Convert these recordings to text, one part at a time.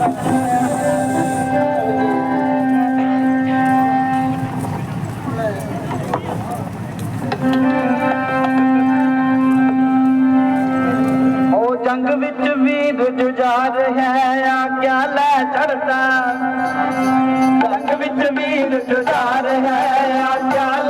ਜੰਗ ਵਿੱਚ ਵੀਰ ਜੁਝਾਰ ਹੈ ਆਗਿਆ ਲੈ ਚੜਦਾ ਜੰਗ ਵਿੱਚ ਵੀਰ ਜੁਝਾਰ ਹੈ ਆਗਿਆ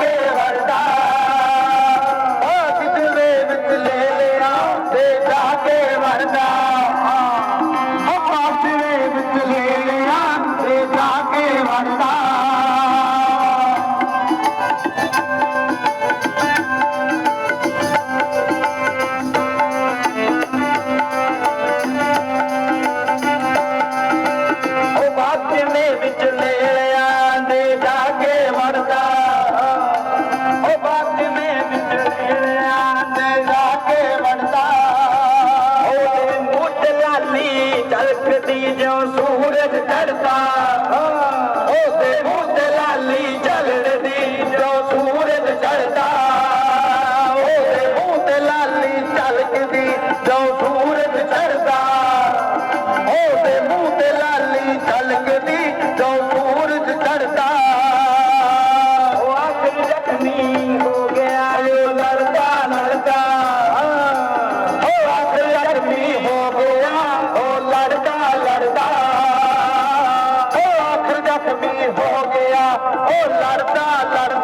ਕੇ ਵਿੱਚ ਲੇਲਿਆਂ ਦੇ ਜਾ ਕੇ ਵੜਦਾ। ਉਹ ਬਾਤਮੇ ਵਿੱਚ ਲੇਲਿਆਂ ਦੇ ਜਾ ਕੇ ਵੜਦਾ। ਉਹਦੇ ਮੁੱਢ ਲਾਲੀ ਝਲਕਦੀ ਜਿਉਂ ਸੂਰਜ ਚੜਦਾ ਉਹਦੇ ਮੁੱਢ ਲਾਲੀ ਝਲਕਦੀ ਜ਼ਖਮੀ ਹੋ ਗਿਆ। ਉਹ ਲੜਦਾ ਲੜਦਾ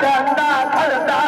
干大，他的大。